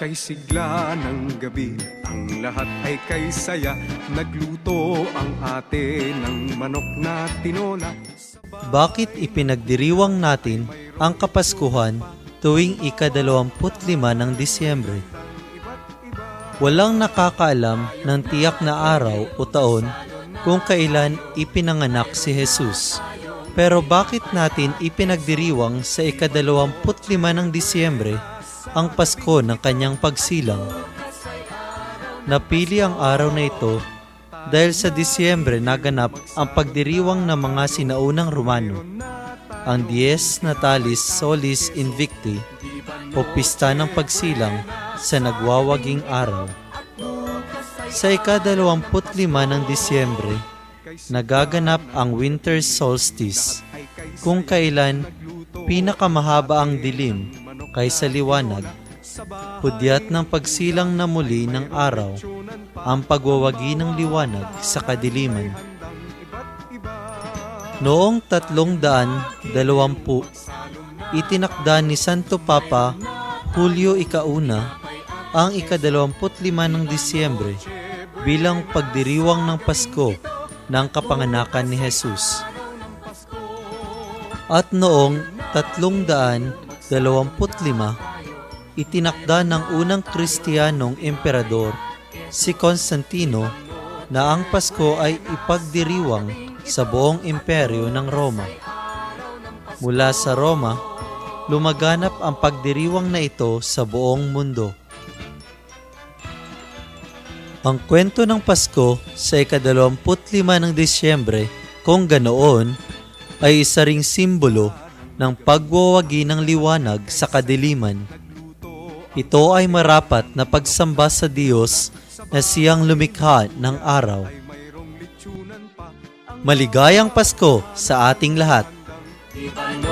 kay sigla ng gabi Ang lahat ay kay saya Nagluto ang ate ng manok na tinola Bakit ipinagdiriwang natin ang Kapaskuhan tuwing ikadalawamput-lima ng Disyembre? Walang nakakaalam ng tiyak na araw o taon kung kailan ipinanganak si Jesus. Pero bakit natin ipinagdiriwang sa ikadalawamput-lima ng Disyembre ang Pasko ng kanyang pagsilang? Napili ang araw na ito dahil sa Disyembre naganap ang pagdiriwang ng mga sinaunang Romano, ang Dies Natalis Solis Invicti o Pista ng Pagsilang sa nagwawaging araw. Sa ikadalawamput lima ng Disyembre, nagaganap ang winter solstice kung kailan pinakamahaba ang dilim kaysa liwanag, hudyat ng pagsilang na muli ng araw ang pagwawagi ng liwanag sa kadiliman. Noong tatlong daan dalawampu, itinakda ni Santo Papa Julio Ikauna ang ikadalawamput lima ng Disyembre bilang pagdiriwang ng Pasko ng kapanganakan ni Jesus. At noong tatlong daan dalawamput lima, itinakda ng unang Kristiyanong emperador si Constantino na ang Pasko ay ipagdiriwang sa buong imperyo ng Roma. Mula sa Roma, lumaganap ang pagdiriwang na ito sa buong mundo. Ang kwento ng Pasko sa ikadalawamput lima ng Disyembre, kung ganoon, ay isa ring simbolo ng pagwawagi ng liwanag sa kadiliman. Ito ay marapat na pagsamba sa Diyos na siyang lumikha ng araw. Maligayang Pasko sa ating lahat! Noche